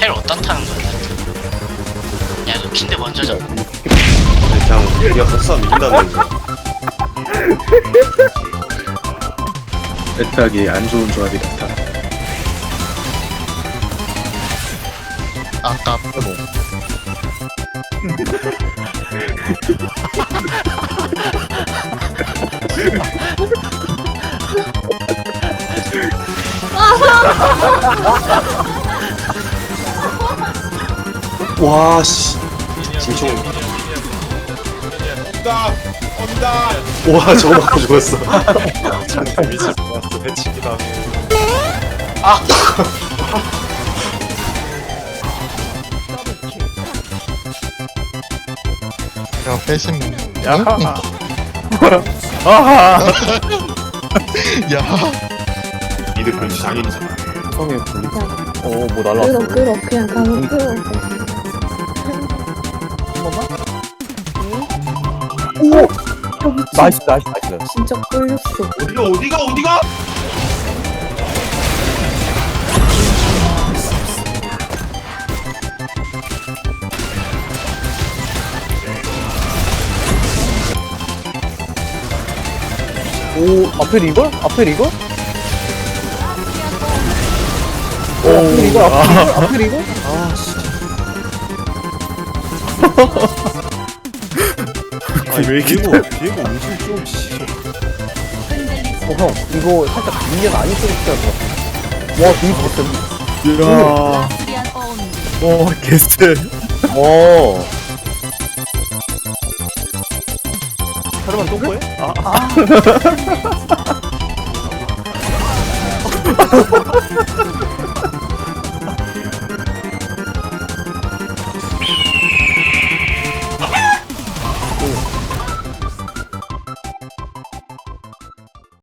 텔 어디다 타는 거야 야 이거 킨데 먼저 잡 그냥 우리가 복사하면 이긴다는 거 애타기 안 좋은 조합이 같아. 아까 뭐 와, 씨. 진총. 온다 온다 와, 저거 맞고 죽었어. 참 미칠 것 같아, 배치기다. 야 패신 야야 이들 그 장인이잖아. 성에 불리. 어뭐 끌어 날라왔어 끌어 그냥 가면 끌어 오! 어 미친 나이스 나이스 나이스 진짜 끌렸어 어디가 어디가 어디가 오 앞에 이걸? 앞에 이걸? 오 앞에 이걸? 앞에 이걸? 아씨 왜 이렇게. 비에고, 비에고 무슨 좀, 씨. 어 형 이거 살짝 민현 안 있을 것 같아 와 되게 좋았어 이야. 어, 게스트. 어 설마 또 거야? 아,